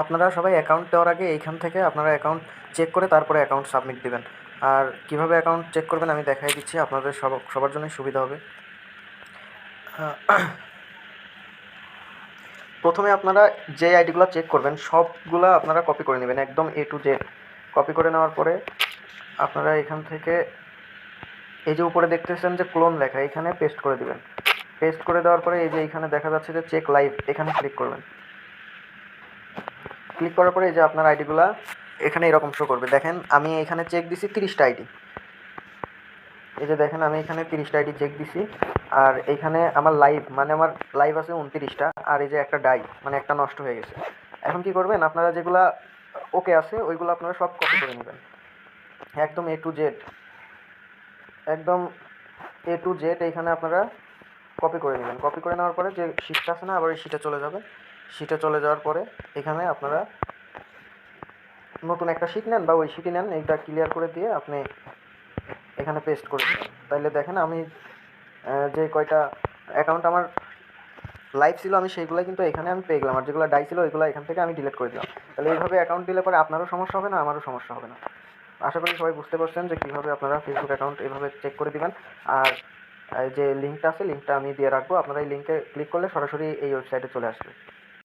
আপনারা সবাই অ্যাকাউন্ট দেওয়ার আগে এইখান থেকে আপনারা অ্যাকাউন্ট চেক করে তারপরে অ্যাকাউন্ট সাবমিট দিবেন। আর কীভাবে অ্যাকাউন্ট চেক করবেন আমি দেখাই দিচ্ছি, আপনাদের সব, সবার জন্যই সুবিধা হবে। প্রথমে আপনারা যে আইডিগুলো চেক করবেন, সবগুলা আপনারা কপি করে নেবেন, একদম এ টু জেড কপি করে নেওয়ার পরে আপনারা এখান থেকে এই যে উপরে দেখতেছেন যে ক্লোন লেখা, এখানে পেস্ট করে দিবেন। পেস্ট করে দেওয়ার পরে এই যে এখানে দেখা যাচ্ছে যে চেক লাইভ এখানে ক্লিক করবেন। ক্লিক করার পরে যে আপনার আইডিগুলা এখানে এরকম শো করবে। দেখেন, আমি এখানে চেক দিছি তিরিশটা আইডি এই যে দেখেন, আমি এখানে তিরিশটা আইডি চেক দিছি। আর এইখানে আমার লাইভ মানে আমার লাইভ আছে উনতিরিশটা। আর এই যে একটা ডাই মানে একটা নষ্ট হয়ে গেছে। এখন কি করবেন, আপনারা যেগুলা ওকে আছে, ওইগুলো আপনারা সব কপি করে নেবেন। একদম এ টু জেড একদম এ টু জেড এইখানে আপনারা কপি করে নেবেন। কপি করে নেওয়ার পরে যে শিটটা আছে না, আবার এই শিটে চলে যাবে। শিটে চলে যাওয়ার পরে এখানে আপনারা নতুন একটা শিট নেন বা ওই শিটই নেন, এইটা ক্লিয়ার করে দিয়ে আপনি এখানে পেস্ট করে দেবেন। তাইলে দেখেন আমি যে কয়টা অ্যাকাউন্ট আমার লাইভ ছিল, আমি সেইগুলো কিন্তু এখানে আমি পেয়ে গেলাম। আর যেগুলো ডাই ছিল, ওইগুলো এখান থেকে আমি ডিলিট করে দিলাম। তাহলে এইভাবে অ্যাকাউন্ট দিলে পরে আপনারও সমস্যা হবে না, আমারও সমস্যা হবে না। আশা করি সবাই বুঝতে পারছেন যে কীভাবে আপনারা ফেসবুক অ্যাকাউন্ট এইভাবে চেক করে দিবেন। আর যে লিঙ্কটা আছে লিঙ্কটা আমি দিয়ে রাখব। আপনারা এই লিঙ্কে ক্লিক করলে সরাসরি এই ওয়েবসাইটে চলে আসবে।